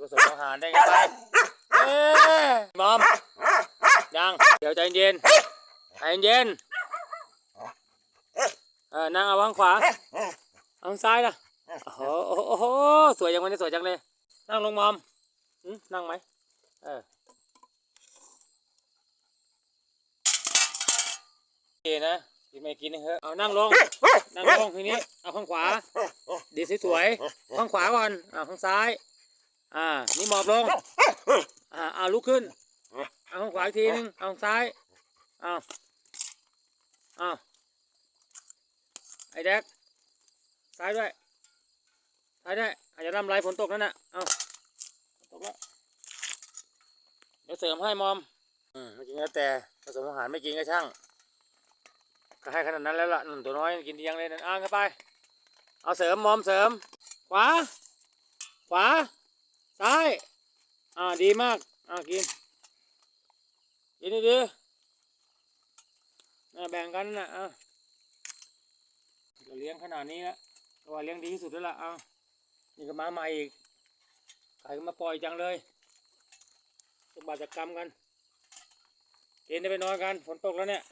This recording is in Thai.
ผสมอาหารได้ไงไปเอ้ยมอมยังเดี๋ยวใจเย็นใจเย็นเออนั่งเอาวางขวาเอาทางซ้ายนะโอ้โหโอ้โหโอ้โหสวยจังวันนี้สวยจังเลย นั่งลงมอมนั่งไหมเออโอเคนะกินไม่กินนะเฮ้เอานั่งลง นั่งลงทีนี้ เอาข้างขวา ดีสวยๆข้างขวาก่อนอ่าข้างซ้าย อ่า นี่หมอบลง อ่าเอาลุกขึ้น เอาข้างขวาอีกทีนึง เอาซ้าย เอาเอาไอ้แดก ซ้ายด้วย ซ้ายด้วยอาจจะร่ำไรฝนตกนั่นน่ะ เอาตกแล้ว เดี๋ยวเสริมให้มอม อืมไม่กินแล้วแต่ผสมอาหารไม่กินก็ช่าง ก็ให้ขนาดนั้นแล้วล่ะนุ่นตัวน้อยกินยังเลยนั่นอ่านเข้าไป เอาเสริมมอมเสริม ขวา ขวา ซ้าย อ่า ดีมาก อ่า กิน กินดีๆน่าแบ่งกันนะอะเราเลี้ยงขนาดนี้แล้วก็ว่าเลี้ยงดีที่สุดแล้วล่ะ เอานี่ก็มาใหม่อีกใครก็มาปล่อยจังเลยสมบัติกรรมกัน กินได้ไปนอนกัน ฝนตกแล้วเนี่ย